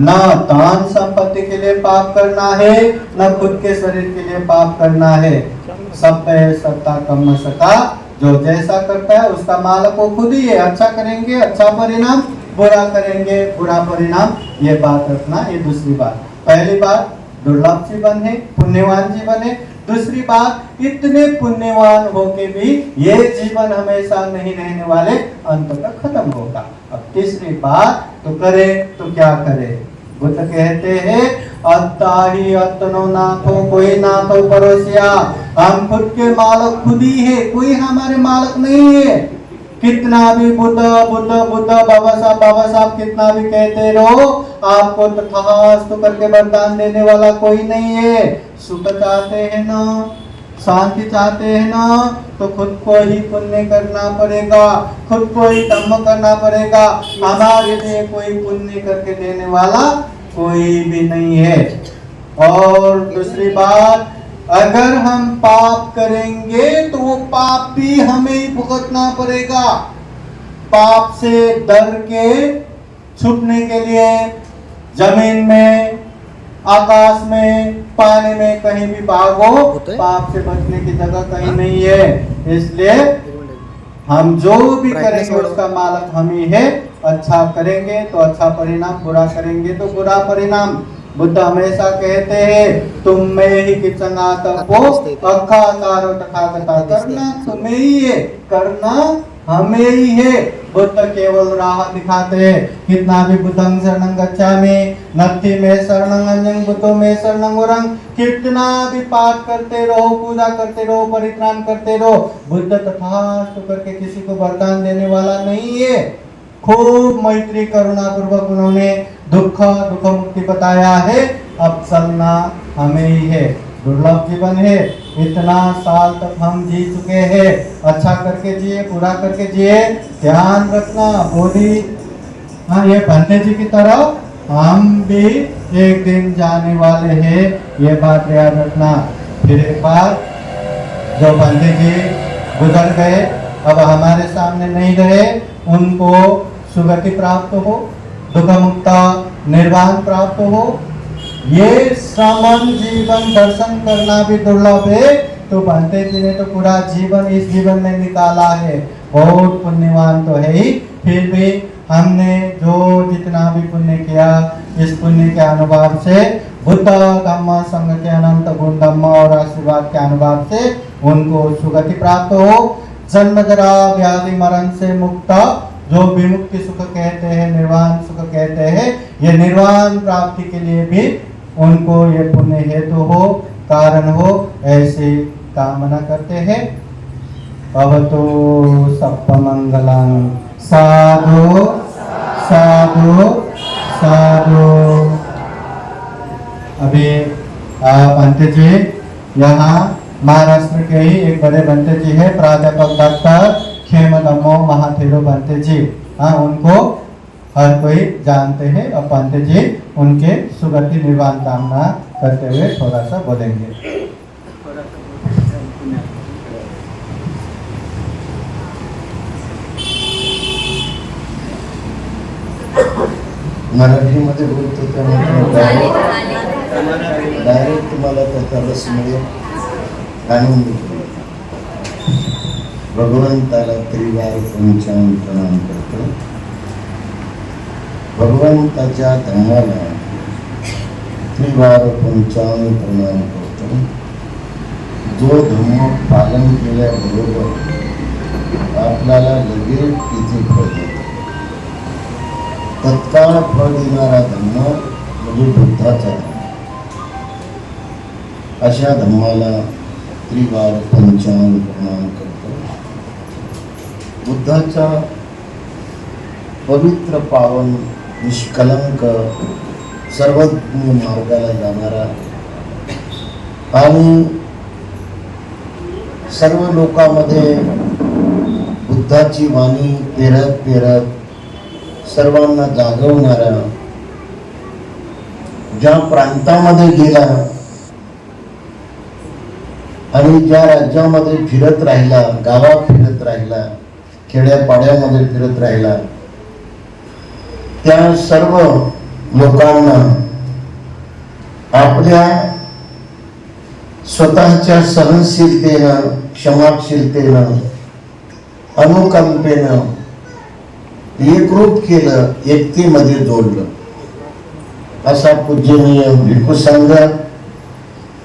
न दान संपत्ति के लिए पाप करना है, न खुद के शरीर के लिए पाप करना है। सब पे सत्ता कम सका जो जैसा करता है, उसका मालक वो खुद ही है। अच्छा करेंगे अच्छा परिणाम, बुरा करेंगे, बुरा परिणाम, ये बात रखना, ये दूसरी बात। पहली बात, दुर्लभ जीवन है, पुण्यवान जीवन है। दूसरी बात, इतने पुण्यवान होके भी ये जीवन हमेशा नहीं रहने वाले, अंत तक खत्म होगा। अब तीसरी बात तो करे तो क्या करे? बुद्ध कहते हैं, अत्ता ही अतनो नाथो, कोई नाथो परोसिया हम खुद के मालक खुद ही है, कोई हमारे मालक नहीं है। कितना भी बुद्ध बुद्ध बुद्ध बाबा साहब बाबा साहब कितना भी कहते रहो, आपको तथास्तु करके वरदान देने वाला कोई नहीं है। सुख चाहते हैं ना? शांति चाहते हैं ना तो खुद को ही पुण्य करना पड़ेगा, खुद को ही धम्म करना पड़ेगा। हमारे लिए कोई पुण्य करके देने वाला कोई भी नहीं है। और दूसरी बात, अगर हम पाप करेंगे तो वो पाप भी हमें ही भुगतना पड़ेगा। पाप से डर के छुपने के लिए ज़मीन में आकाश में पानी में कहीं भी भागो पाप से बचने की जगह कहीं नहीं है। इसलिए हम जो भी करेंगे उसका मालक हम ही है। अच्छा करेंगे तो अच्छा परिणाम बुरा करेंगे तो बुरा परिणाम। बुद्ध हमेशा कहते हैं तुम में ही किचन आता हो अखा तारो करना तुम्हें ही है। करना हमें ही है। बुद्ध केवल राह दिखाते हैं। कितना भी बुद्धं शरणं गच्छामि, नत्थि में शरणं अंजन बुद्धो में शरणं वरं कितना भी पाठ करते रहो, पूजा करते रहो, परित्राण करते रहो, बुद्ध तथास्तु करके किसी को वरदान देने वाला नहीं है। खूब मैत्री करुणा पूर्वक उन्होंने दुख दुख मुक्ति बताया है। अब चलना हमें ही है। दुर्लभ जीवन है। इतना साल तक हम जी चुके हैं। अच्छा करके जिए पूरा करके जिए, ध्यान रखना, बोली। हाँ ये भंते जी की तरह हम भी एक दिन जाने वाले हैं। ये बात याद रखना। फिर एक बार जो बंदे जी गुजर गए, अब हमारे सामने नहीं रहे, उनको सुगति प्राप्त हो दुख मुक्त निर्वाण प्राप्त हो ये श्रमण जीवन दर्शन करना भी दुर्लभ है। तो बंते जी ने तो पूरा जीवन इस जीवन में निकाला है। बहुत पुण्यवान तो है ही। फिर भी हमने जो जितना भी पुण्य किया, इस पुण्य के अनुभव से बुद्ध के अनंत गुण धम्म और आशीर्वाद के अनुभव से उनको सुगति प्राप्त हो। जन्म जरा व्याधि मरण से मुक्त, जो विमुक्ति सुख कहते हैं, निर्वाण सुख कहते हैं, ये निर्वाण प्राप्ति के लिए भी उनको ये पुण्य हेतु हो, कारण हो, ऐसी कामना करते हैं। अवतो सप्पमंगलम साधु साधु साधु। अभी पंत जी यहाँ महाराष्ट्र के ही एक बड़े बंते जी है, प्राध्यापक डॉक्टर खेम नमो महाथेरो बंते जी हाँ उनको हर कोई जानते हैं और पंत जी उनके सुगति निर्वाण कामना करते हुए थोड़ा सा बोलेंगे मराठीमध्ये बोलतो त्यामुळे डायरेक्ट मला त्याचा रस मिळेल आणि भगवंताला त्रिवार पंचांग प्रणाम करतो. भगवंताच्या धर्माला त्रिवार पंचांग प्रणाम करतो. जो धर्म पालन केल्याबरोबर आपल्याला लगेच तिथे फळ देतो तत्काळ फळ देणारा धम्म म्हणजे बुद्धाचा धर्म अशा धम्माला त्रिवार पंचांग प्रणाम करतो. बुद्धाचा पवित्र पावन निष्कलंक सर्वज्ञ मार्गाला जाणारा आणि सर्व लोकांमध्ये बुद्धाची वाणी पेरत पेरत सर्वांना जागवणारा ज्या प्रांतामध्ये गेला आणि ज्या राज्यामध्ये फिरत राहिला गावात फिरत राहिला खेड्यापाड्यामध्ये फिरत राहिला त्या सर्व लोकांना आपल्या स्वतःच्या सहनशीलतेनं क्षमाशीलतेनं अनुकंपेनं एकरूप केलं एकतेमध्ये जोडलं. असा पूजनीय भिकू संघ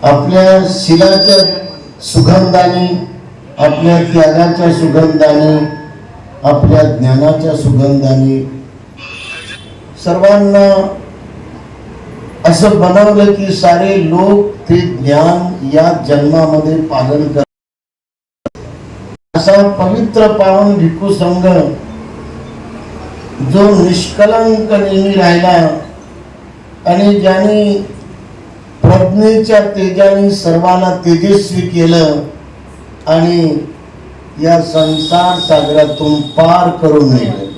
आपल्या शिलाच्या सुगंधाने आपल्या त्यागाच्या सुगंधाने आपल्या ज्ञानाच्या सुगंधाने सर्वांना असं बनवलं की सारे लोक ते ज्ञान या जन्मामध्ये पालन कर. असा पवित्र पावन भिक्खू संघ जो निष्कलंक नेहमी राहिला आणि ज्याने प्रज्ञेच्या तेजाने सर्वांना तेजस्वी केलं आणि या संसार सागरातून पार करून नेलं.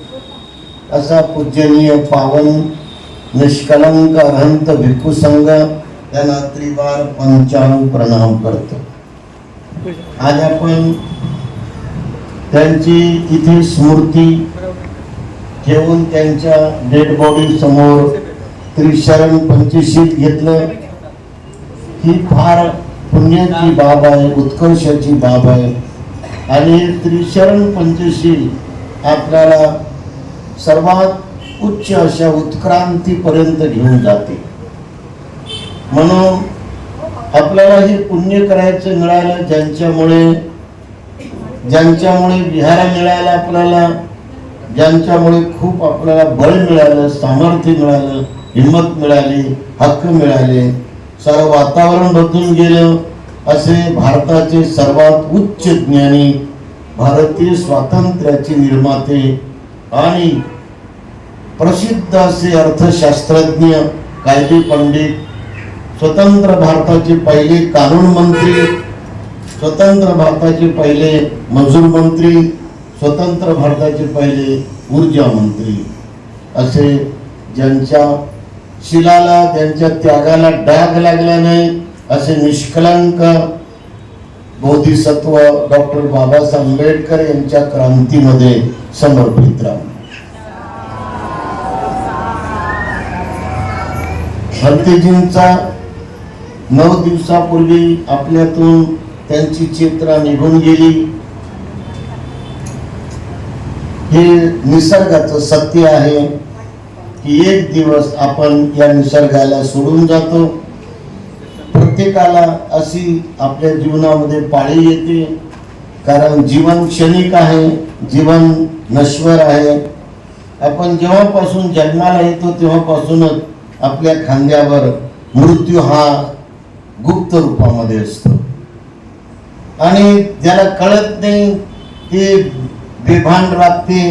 असा पूजनीय पावन निष्कलंक अहंत भिक्खू संघ त्यांना त्रिवार पंचांग प्रणाम करतो. आज आपण त्यांची तिथे स्मृती ठेवून त्यांच्या डेड बॉडी समोर त्रिशरण पंचशील घेतलं. ही फार पुण्याची बाब आहे उत्कर्षाची बाब आहे. आणि त्रिशरण पंचशील आपल्याला सर्वात उच्च अशा उत्क्रांतीपर्यंत घेऊन जाते. म्हणून आपल्याला हे पुण्य करायचं मिळालं ज्यांच्यामुळे ज्यांच्यामुळे विहारा मिळाला आपल्याला ज्यांच्यामुळे खूप आपल्याला बळ मिळालं सामर्थ्य मिळालं हिंमत मिळाली हक्क मिळाले सर्व वातावरण बदलून गेलं असे भारताचे सर्वात उच्च ज्ञानी भारतीय स्वातंत्र्याचे निर्माते आणि प्रसिद्ध असे अर्थशास्त्रज्ञ कायदे पंडित स्वतंत्र भारताचे पहिले कानून मंत्री स्वतंत्र भारताचे पहिले मजूर मंत्री स्वतंत्र भारताचे पहिले ऊर्जा मंत्री असे ज्यांच्या शिलाला त्यांच्या त्यागाला डाग लागला नाही असे निष्कलंक बोधिसत्व डॉक्टर बाबासाहेब आंबेडकर यांच्या क्रांतीमध्ये समर्पित राहून भंतेजींचा नऊ दिवसापूर्वी आपल्यातून त्यांची चित्रा निघून गेली. हे निसर्गाचं सत्य आहे की एक दिवस आपण या निसर्गाला सोडून जातो. प्रत्येकाला अशी आपल्या जीवनामध्ये पाळी येते. कारण जीवन क्षणिक आहे जीवन नश्वर आहे. आपण जेव्हापासून जन्माला येतो तेव्हापासूनच आपल्या खांद्यावर मृत्यू हा गुप्त रूपामध्ये असतो. आणि ज्याला कळत नाही ते बेभान वागते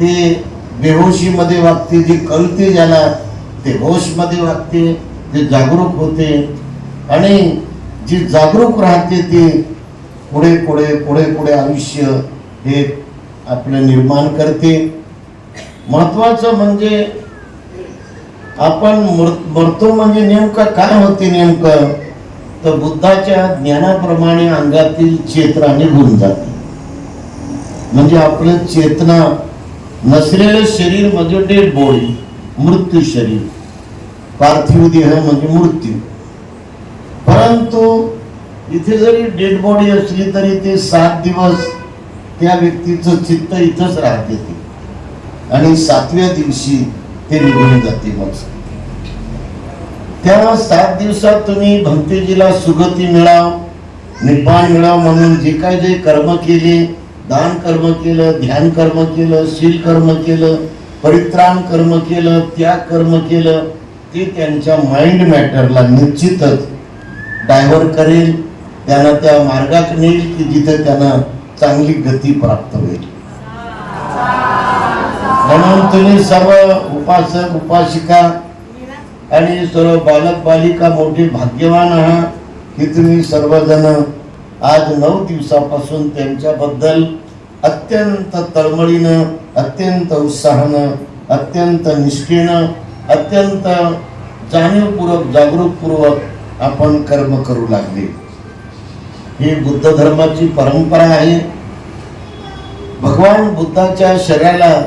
ते बेहोशीमध्ये वागते जे कळते ज्याला ते होशमध्ये वागते ते जागरूक होते आणि जी जागरूक राहते ती पुढे पुढे पुढे पुढे आयुष्य हे आपलं निर्माण करते. महत्वाचं म्हणजे आपण मर- मरतो म्हणजे नेमकं काय होते नेमकं? तर बुद्धाच्या ज्ञानाप्रमाणे अंगातील चेतना निघून जाते. म्हणजे आपलं चेतना नसलेलं शरीर म्हणजे डेड बॉडी मृत्यू शरीर. पार्थिव देह म्हणजे मृत्यू. परंतु इथे जरी डेड बॉडी असली तरी ते सात दिवस त्या व्यक्तीचं चित्त इथंच राहते ते. आणि सातव्या दिवशी ते निघून जाते मग. त्या सात दिवसात तुम्ही भक्तीजीला सुगती मिळाव निपाण मिळाव म्हणून जे काय जे कर्म केले दान कर्म केलं ध्यान कर्म केलं शील कर्म केलं परित्राण कर्म केलं त्याग कर्म केलं ते त्यांच्या माइंड मॅटरला निश्चितच डायव्हर करेल त्यांना त्या मार्गात नेईल की जिथे त्यांना चांगली गती प्राप्त होईल. म्हणून तुम्ही सर्व उपासक उपासिका आणि सर्व बालक बालिका मोठे भाग्यवान आहात की तुम्ही सर्वजण आज नऊ दिवसापासून त्यांच्याबद्दल अत्यंत तळमळीनं अत्यंत उत्साहानं अत्यंत निष्ठेनं अत्यंत जाणीवपूर्वक जागरूकपूर्वक आपण कर्म करू लागले. ही बुद्ध धर्माची परंपरा आहे. भगवान बुद्धाच्या शरीराला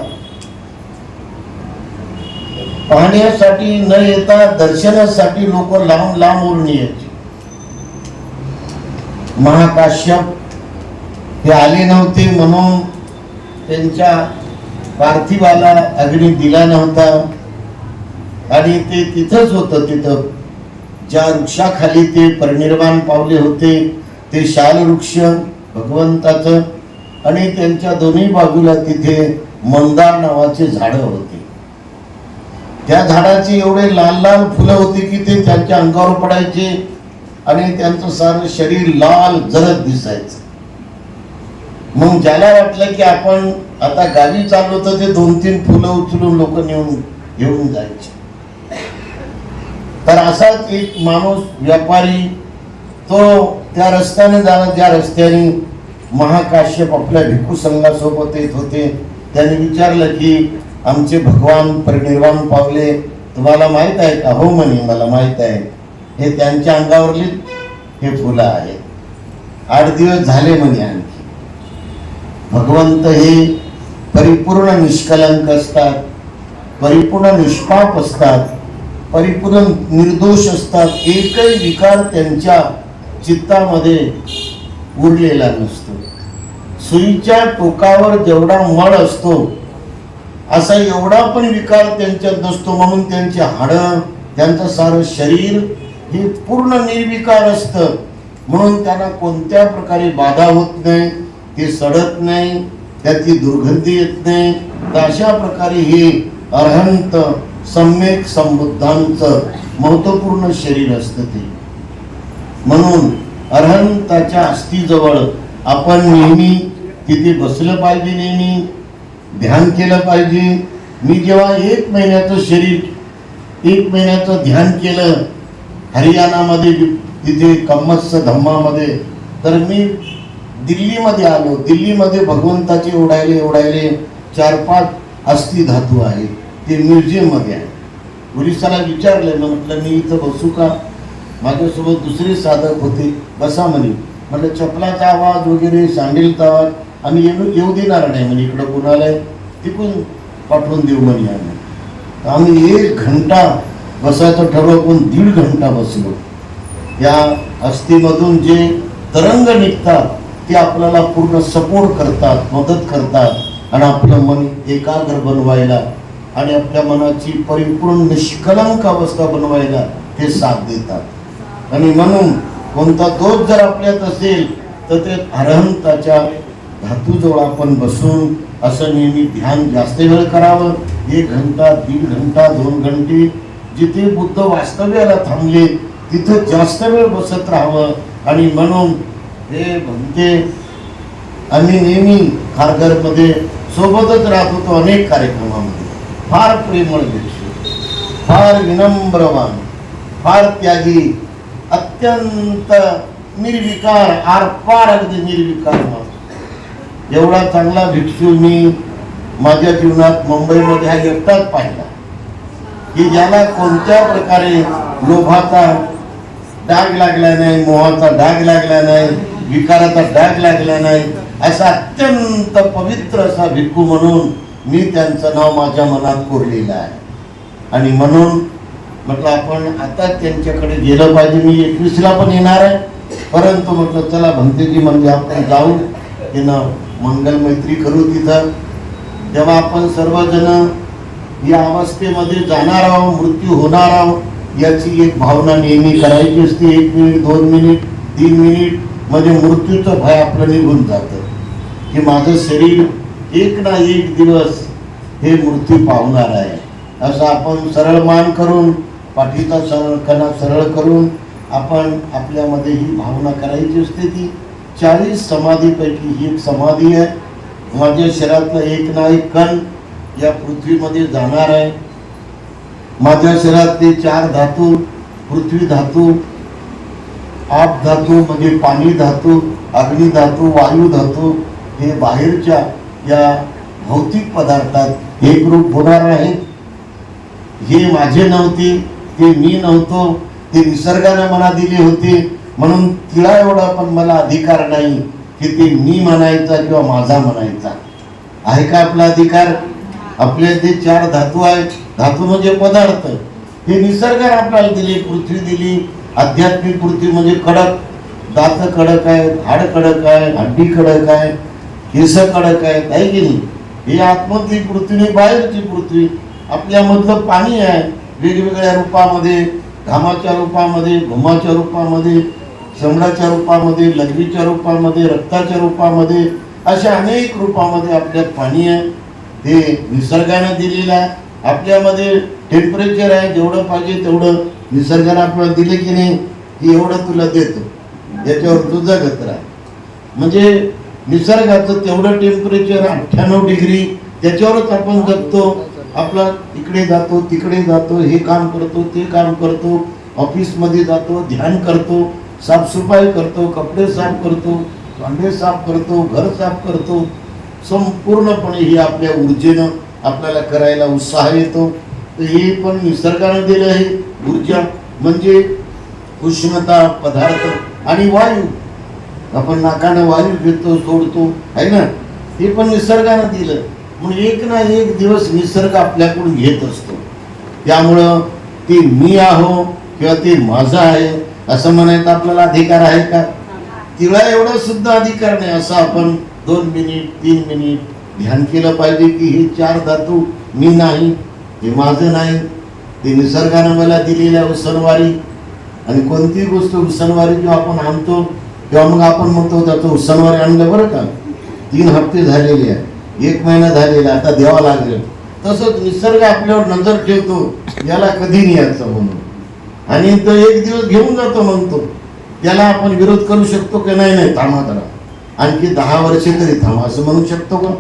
पाहण्यासाठी न येता दर्शनासाठी लोक लांब लांबवरून यायचे. महाकाश्यप हे आले नव्हते म्हणून त्यांच्या पार्थिवाला अग्नी दिला नव्हता. आणि ते तिथंच होतं तिथं ज्या वृक्षाखाली ते परिनिर्माण पावले होते ते शाल वृक्ष भगवंताचं आणि त्यांच्या दोन्ही बाजूला तिथे मंदार नावाचे झाडं होते. त्या झाडाची एवढे लाल लाल फुलं होती की ते त्यांच्या अंगावर पडायचे आणि त्यांचं सारं शरीर लाल जरद दिसायचं. मग ज्याला वाटलं की आपण आता गावी चाललो तर ते दोन तीन फुलं उचलून लोक नेऊन घेऊन जायचे. तर असाच एक माणूस व्यापारी तो त्या रस्त्याने जाणार ज्या रस्त्याने महाकाश्यप आपल्या भिक्खू संघासोबत येत होते त्याने विचारलं की आमचे भगवान परिनिर्वाण पावले तुम्हाला माहीत आहे का? हो म्हणे मला माहीत आहे. हे त्यांच्या अंगावरली हे फुलं आहेत. आठ दिवस झाले म्हणे आणखी. भगवंत हे परिपूर्ण निष्कलंक असतात परिपूर्ण निष्पाप असतात. परिपूर्ण निर्दोष असतात. एकही विकार त्यांच्या चित्तामध्ये उरलेला नसतो. सुईच्या टोकावर जेवढा मळ असतो असा एवढा पण विकार त्यांच्यात नसतो. म्हणून त्यांचे हाडं त्यांचं सारं शरीर हे पूर्ण निर्विकार असतं. म्हणून त्यांना कोणत्या प्रकारे बाधा होत नाही ते सडत नाही त्याची दुर्गंधी येत नाही. तर अशा प्रकारे हे अर्हंत सम्यक संबुद्धांचं महत्त्वपूर्ण शरीर असतं ते. म्हणून अर्हंताच्या अस्थिजवळ आपण नेहमी तिथे बसलं पाहिजे नेहमी ध्यान केलं पाहिजे. मी जेव्हा एक महिन्याचं शरीर एक महिन्याचं ध्यान केलं हरियाणामध्ये तिथे कम्मत्स धम्मामध्ये तर मी दिल्लीमध्ये आलो. दिल्लीमध्ये भगवंताचे ओढायले ओढायले चार पाच अस्थि धातू आहेत. ते म्युझियममध्ये आहे. पोलिसाला विचारलं मग म्हटलं मी इथं बसू का? माझ्यासोबत दुसरे साधक होते. बसा म्हणे. म्हटलं चपलाचा आवाज वगैरे सँडलचा आवाज आम्ही येऊ येऊ देणार नाही म्हणजे इकडं कुणाला तिकून पाठवून देऊ म्हणे आम्ही. आम्ही एक घंटा बसायचं ठरवलं पण दीड घंटा बसलो. या अस्थीमधून जे तरंग निघतात ते आपल्याला पूर्ण सपोर्ट करतात मदत करतात आणि आपलं मन एकाग्र बनवायला आणि आपल्या मनाची परिपूर्ण निष्कलंक अवस्था बनवायला ते साथ देतात. आणि म्हणून कोणता दोष जर आपल्यात असेल तर ते अरहंताच्या धातूजवळ आपण बसून असं नेहमी ध्यान जास्त वेळ करावं. एक घंटा दीड घंटा दोन घंटे जिथे बुद्ध वास्तव्याला थांबले तिथं जास्त वेळ बसत राहावं. आणि म्हणून हे म्हणते आम्ही नेहमी खारघरमध्ये सोबतच राहत होतो अनेक कार्यक्रमामध्ये. फार प्रेमळ भिक्षू फार विनम्रवान फार त्यागी अत्यंत निर्विकार आरपार अगदी निर्विकार माणूस एवढा चांगला भिक्षू मी माझ्या जीवनात मुंबईमध्ये हा एकटाच पाहिला की ज्याला कोणत्या प्रकारे लोभाचा डाग लागला नाही मोहाचा डाग लागला नाही विकाराचा डाग लागला नाही असा अत्यंत पवित्र असा भिक्खू म्हणून मी त्यांचं नाव माझ्या मनात कोरलेलं आहे. आणि म्हणून म्हटलं आपण आता त्यांच्याकडे गेलं पाहिजे. मी एकवीसला पण येणार आहे. परंतु म्हटलं चला भंतेजी म्हणजे आपण जाऊ. तिनं मंगल मैत्री करू तिथं. तेव्हा आपण सर्वजण या अवस्थेमध्ये जाणार आहोत मृत्यू होणार आहोत याची एक भावना नेहमी करायची असते. एक मिनिट दोन मिनिट तीन मिनिट म्हणजे मृत्यूचं भय आपलं निघून जातं. की माझं शरीर एक ना एक दिवस हे मृत्यू पावणार आहे. असं आपण सरळ मान करून पाठीचा सरळ कणा सरळ करून आपण आपल्यामध्ये ही भावना करायची असते ती. चाळीस समाधीपैकी ही एक समाधी आहे. माझ्या शरीरातलं एक ना एक कण या पृथ्वीमध्ये जाणार आहे. माझ्या शरीरातले चार धातू पृथ्वी धातू आप धातू म्हणजे पाणी धातू अग्नी धातू वायू धातू हे बाहेरच्या या भौतिक पदार्थात एक रूप होणार आहे. हे माझे नव्हते ते मी नव्हतो ते निसर्गाने मला दिले होते. म्हणून तिला एवढा पण मला अधिकार नाही की ते मी म्हणायचा किंवा माझा म्हणायचा. आहे का आपला अधिकार? आपले ते चार धातू आहेत धातू म्हणजे पदार्थ. हे निसर्गाने आपल्याला दिली पृथ्वी दिली आध्यात्मिक पृथ्वी म्हणजे कडक. दात कडक आहेत हाड कडक आहे हड्डी कडक आहे केस कडक आहेत आहे की नाही. ही आतमधली पृथ्वी नाही बाहेरची पृथ्वी आपल्यामधलं पाणी आहे. वेगवेगळ्या रूपामध्ये घामाच्या रूपामध्ये घुमाच्या रूपामध्ये शंभराच्या रूपामध्ये लघवीच्या रूपामध्ये रक्ताच्या रूपामध्ये अशा अनेक रूपामध्ये आपल्यात पाणी आहे. ते निसर्गाने दिलेलं आहे. आपल्यामध्ये टेम्परेचर आहे. जेवढं पाहिजे तेवढं निसर्गाने आपल्याला दिले की नाही की एवढं तुला देतो. याच्यावर तू जगत राहा. म्हणजे निसर्गाचं तेवढं टेम्परेचर अठ्ठ्याण्णव डिग्री त्याच्यावरच आपण जगतो. आपला इकडे जातो तिकडे जातो हे काम करतो ते काम करतो ऑफिसमध्ये जातो ध्यान करतो साफसफाई करतो कपडे साफ करतो भांडे साफ करतो घर साफ करतो. संपूर्णपणे ही आपल्या ऊर्जेनं आपल्याला करायला उत्साह येतो. तर हे पण निसर्गानं दिलं आहे. ऊर्जा म्हणजे उष्णता पदार्थ आणि वायू. आपण नाकानं वायू घेतो सोडतो. आहे ना? ते पण निसर्गानं दिलं. म्हणून एक ना एक दिवस निसर्ग आपल्याकडून घेत असतो. त्यामुळं ते मी आहो किंवा ते माझं आहे असं म्हणायचं आपल्याला अधिकार आहे का? तिला एवढा सुद्धा अधिकार नाही. असं आपण दोन मिनिट तीन मिनिट ध्यान केलं पाहिजे की हे चार धातू मी नाही हे माझं नाही. ते निसर्गानं मला दिलेल्या सणवारी आणि कोणतीही गोष्ट सणवारी जेव्हा आपण आणतो तेव्हा मग आपण म्हणतो त्याचं सणवारी आणलं बरं का? तीन हप्ते झालेले आहे एक महिना झालेला आता द्यावा लागेल. तसंच निसर्ग आपल्यावर नजर ठेवतो याला कधी नाही यायचं म्हणून. आणि तो एक दिवस घेऊन जातो म्हणतो त्याला आपण विरोध करू शकतो की नाही नाही थांबा जरा. आणखी दहा वर्षे तरी थांबा असं म्हणू शकतो का?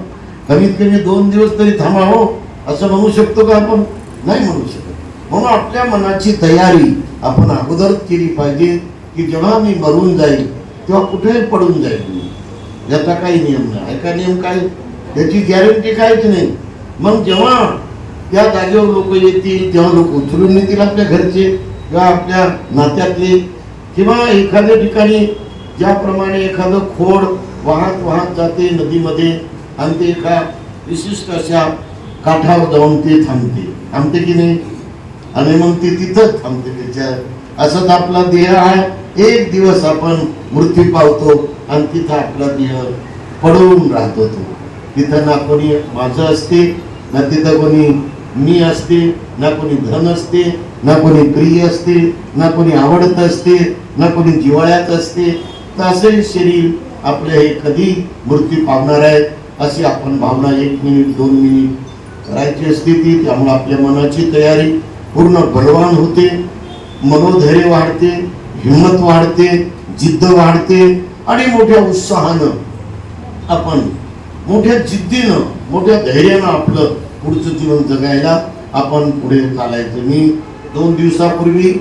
कमीत कमी दोन दिवस तरी थांबा हो असं म्हणू शकतो का आपण? नाही म्हणू शकत. म्हणून आपल्या मनाची तयारी आपण अगोदरच केली पाहिजे की जेव्हा मी मरून जाईल तेव्हा कुठेही पडून जाईल मी. याचा काही नियम नाही. एका नियम काय? याची गॅरंटी काहीच नाही. मग जेव्हा त्या जागेवर लोक येतील तेव्हा लोक उचलून नेतील आपल्या घरचे किंवा आपल्या नात्यातले किंवा एखाद्या ठिकाणी ज्याप्रमाणे एखादं खोड वाहत वाहत जाते नदीमध्ये आणि ते एका विशिष्ट अशा काठावर जाऊन ते थांबते. थांबते की नाही? आणि मग ते तिथंच थांबते त्याच्या असंच आपला देह आहे. एक दिवस आपण मृत्यू पावतो आणि तिथं आपला देह पडवून राहतो तो. तिथं ना कोणी माझं असते ना तिथं कोणी मी असते ना कोणी धन असते ना कोणी प्रिय असते ना कोणी आवडत असते ना कोणी जिवाळ्यात असते. तर असे शरीर आपले हे कधी मृत्यू पावणार आहेत अशी आपण भावना एक मिनिट दोन मिनिट करायची असते ती. त्यामुळे आपल्या मनाची तयारी पूर्ण बलवान होते. मनोधैर्य वाढते हिंमत वाढते जिद्द वाढते आणि मोठ्या उत्साहानं आपण मोठ्या जिद्दीनं मोठ्या धैर्यानं आपलं पुढचं जीवन जगायला आपण पुढे चालायचं मी दोन दिवसापूर्वी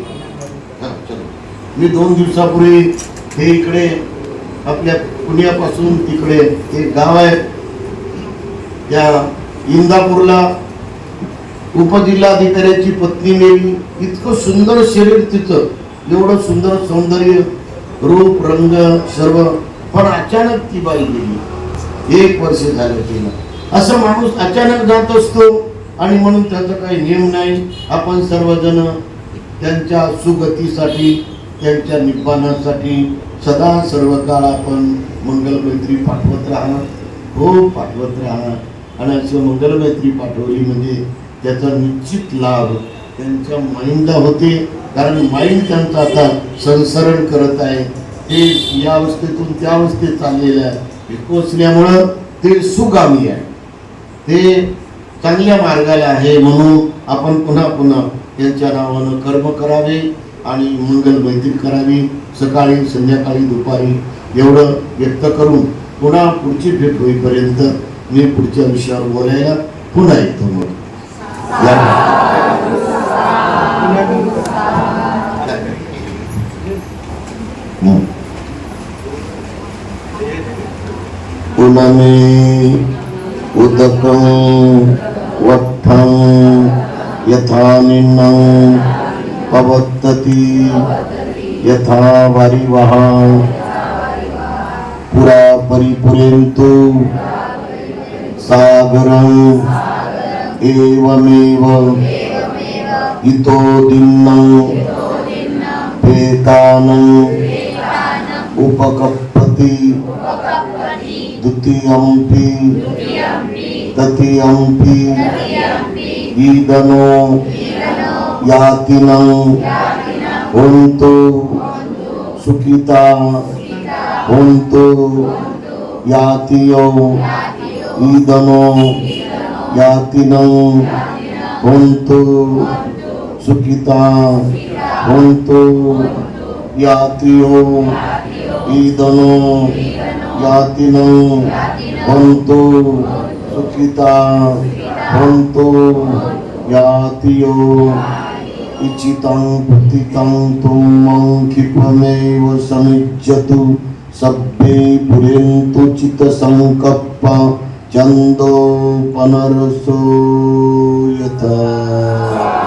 चलो. मी दोन दिवसापूर्वी हे इकडे आपल्या पुण्यापासून तिकडे एक गाव आहे त्या इंदापूरला उपजिल्हाधिकाऱ्याची पत्नी मेली. इतकं सुंदर शरीर तिचं. एवढं सुंदर सौंदर्य रूप रंग सर्व. पण अचानक ती बाई गेली. एक वर्ष झालं तिला. असं माणूस अचानक जात असतो आणि म्हणून त्याचा काही नियम नाही. आपण सर्वजण त्यांच्या सुगतीसाठी त्यांच्या निब्बाणासाठी सदा सर्व काळ आपण मंगलमैत्री पाठवत राहणार. हो पाठवत राहणार. आणि असं मंगलमैत्री पाठवली म्हणजे त्याचा निश्चित लाभ त्यांच्या माइंडला होते. कारण माइंड त्यांचं आता संसरण करत आहे. ते या अवस्थेतून त्या अवस्थेत चाललेलं आहे. पोचल्यामुळं ते सुगामी आहे. ते चांगल्या मार्गाला आहे म्हणून आपण पुन्हा पुन्हा त्यांच्या नावानं कर्म करावे आणि मंगल मैत्री करावी. सकाळी संध्याकाळी दुपारी एवढं व्यक्त करून पुन्हा पुढची भेट होईपर्यंत मी पुढच्या विषयावर बोलायला पुन्हा येतो. मग या- हं. उनमे उदकं वत्थं यथा निन्नं पवत्तति यथा वारिवः पुरा परिपुरेन्तु सागरम् एवमेव। इतो दिन्नं उपकप्पति। उपकपति द्वितीयम्पि तृतीयम्पि ईदनो यातिनं होन्तु सुखिता होन्तु यातियो ईदनो यातिनं होन्तु सुखिता होन्तु यातियो ईदनो यातिनं सुखिता होन्तु यातियो इचितं पतितं तुमं क्षिपमेव समिज्यतु सभ्ये पुरेन्तु चित्तसङ्कप्प चन्दोपनरसो यथा